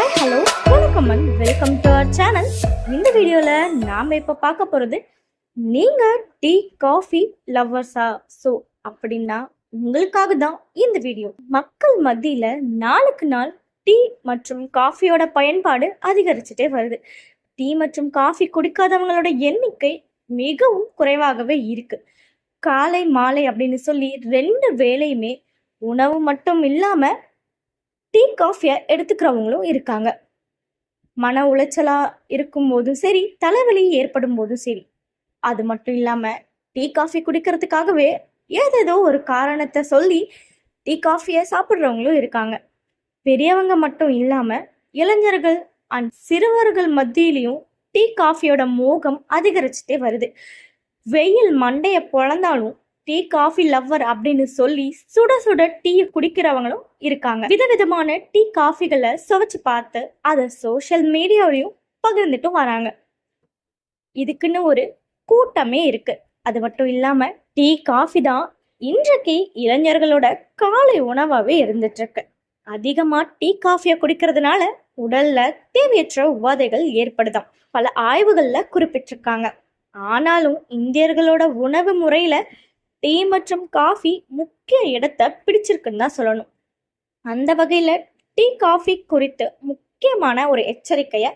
Hi hello வணக்கம் and welcome to our channel இந்த வீடியோவில் நாம் இப்போ பார்க்க போகிறது நீங்கள் டீ காஃபி லவ்வர்ஸா ஸோ அப்படின்னா உங்களுக்காக தான் இந்த வீடியோ மக்கள் மத்தியில் நாளுக்கு நாள் டீ மற்றும் காஃபியோட பயன்பாடு அதிகரிச்சுட்டே வருது. டீ மற்றும் காஃபி குடிக்காதவங்களோட எண்ணிக்கை மிகவும் குறைவாகவே இருக்குது காலை மாலை அப்படின்னு சொல்லி ரெண்டு வேலையுமே உணவு மட்டும் இல்லாமல் டீ காஃபியை எடுத்துக்கிறவங்களும் இருக்காங்க. மன உளைச்சலாக இருக்கும்போதும் சரி தலைவலி ஏற்படும் போதும் சரி. அது மட்டும் இல்லாமல் டீ காஃபி குடிக்கிறதுக்காகவே ஏதேதோ ஒரு காரணத்தை சொல்லி டீ காஃபியை சாப்பிட்றவங்களும் இருக்காங்க. பெரியவங்க மட்டும் இல்லாமல் இளைஞர்கள் அண்ட் சிறுவர்கள் மத்தியிலையும் டீ காஃபியோட மோகம் அதிகரிச்சுட்டே வருது. வெயில் மண்டையை பொழந்தாலும் டீ காஃபி லவ்வர் அப்படின்னு சொல்லி சுட சுட டீ குடிக்கிறவங்களும் இருக்காங்க. விதவிதமான டீ காஃபிகளை சுவைச்சு பார்த்து அதை சோஷியல் மீடியாவிலையும் பகிர்ந்துட்டும் வராங்க. இதுக்குன்னு ஒரு கூட்டமே இருக்கு. அது மட்டும் இல்லாம டீ காஃபி தான் இன்றைக்கு இளைஞர்களோட காலை உணவாகவே இருந்துட்டு இருக்கு அதிகமா டீ காஃபியை குடிக்கிறதுனால உடல்ல தேவையற்ற உபாதைகள் ஏற்படுதாம் பல ஆய்வுகள்ல குறிப்பிட்டிருக்காங்க ஆனாலும் இந்தியர்களோட உணவு முறையில டீ மற்றும் காஃபி முக்கிய இடத்தை பிடிச்சிருக்குன்னு தான் சொல்லணும். அந்த வகையில் டீ காஃபி குறித்து முக்கியமான ஒரு எச்சரிக்கையை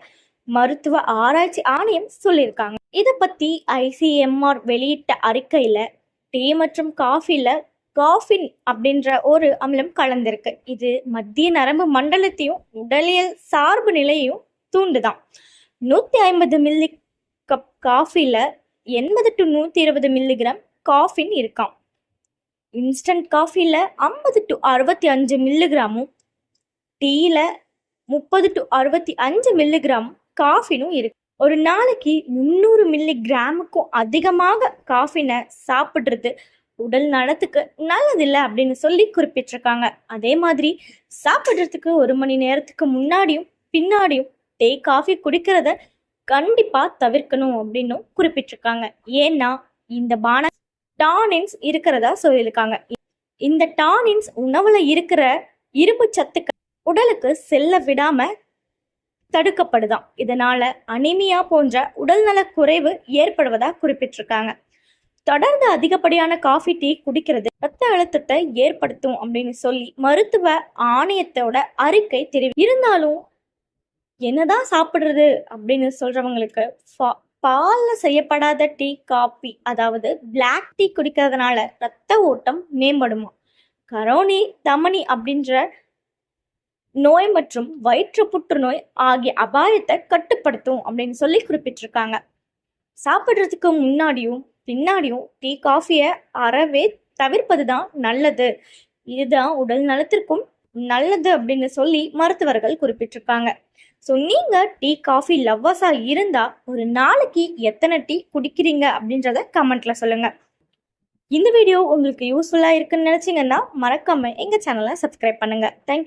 மருத்துவ ஆராய்ச்சி ஆணையம் சொல்லியிருக்காங்க. இதை பற்றி ஐசிஎம்ஆர் வெளியிட்ட அறிக்கையில் டீ மற்றும் காஃபியில் காஃபின் அப்படின்ற ஒரு அமிலம் கலந்திருக்கு. இது மத்திய நரம்பு மண்டலத்தையும் உடலியல் சார்பு நிலையையும் தூண்டுதான். நூற்றி ஐம்பது மில்லி கப் காஃபியில் எண்பது டு நூற்றி இருபது மில்லிகிராம் காஃபின் இருக்காம். இன்ஸ்டன்ட் காஃபியில் ஐம்பது டு அறுபத்தி அஞ்சு மில்லிகிராமும் டீயில் முப்பது டு அறுபத்தி அஞ்சு மில்லிகிராம் காஃபினும் இருக்கு. ஒரு நாளைக்கு முந்நூறு மில்லி கிராமுக்கும் அதிகமாக காஃபினை சாப்பிட்றது உடல் நலத்துக்கு நல்லதில்லை அப்படின்னு சொல்லி குறிப்பிட்டிருக்காங்க. அதே மாதிரி சாப்பிட்றதுக்கு ஒரு மணி நேரத்துக்கு முன்னாடியும் பின்னாடியும் டே காஃபி குடிக்கிறத கண்டிப்பாக தவிர்க்கணும் அப்படின்னும் குறிப்பிட்டிருக்காங்க. ஏன்னா இந்த பான டானின்ஸ் இருக்கிறதா சொல்லியிருக்காங்க. இந்த டானின்ஸ் உணவுல இருக்கிற இரும்பு சத்துக்கள் உடலுக்கு செல்ல விடாம தடுக்கப்படுதாம் இதனால அனிமியா போன்ற உடல்நல குறைவு ஏற்படுவதா குறிப்பிட்டிருக்காங்க. தொடர்ந்து அதிகப்படியான காஃபி டீ குடிக்கிறது ரத்த அழுத்தத்தை ஏற்படுத்தும் அப்படின்னு சொல்லி மருத்துவ ஆணையத்தோட அறிக்கை தெரிவி இருந்தாலும் என்னதான் சாப்பிடுறது அப்படின்னு சொல்றவங்களுக்கு ஃபா- பால்ல செய்யப்படாத டீ காபி அதாவது பிளாக் டீ குடிக்கிறதுனால ரத்த ஓட்டம் மேம்படுமா? கரோனி தமனி அப்படின்ற நோய் மற்றும் வயிற்று புற்றுநோய் ஆகிய அபாயத்தை கட்டுப்படுத்தும் அப்படின்னு சொல்லி குறிப்பிட்டிருக்காங்க. சாப்பிட்றதுக்கு முன்னாடியும் பின்னாடியும் டீ காஃபியை அறவே தவிர்ப்பது தான் நல்லது. இதுதான் உடல் நலத்திற்கும் நல்லது அப்படின்னு சொல்லி மருத்துவர்கள் குறிப்பிட்டிருக்காங்க. ஸோ நீங்கள் டீ காஃபி லவ்வர்ஸாக இருந்தால் ஒரு நாளைக்கு எத்தனை டீ குடிக்கிறீங்க அப்படின்றத கமெண்ட்டில் சொல்லுங்கள் இந்த வீடியோ உங்களுக்கு யூஸ்ஃபுல்லாக இருக்குன்னு நினச்சிங்கன்னா மறக்காமல் எங்கள் சேனலை சப்ஸ்கிரைப் பண்ணுங்கள் தேங்க்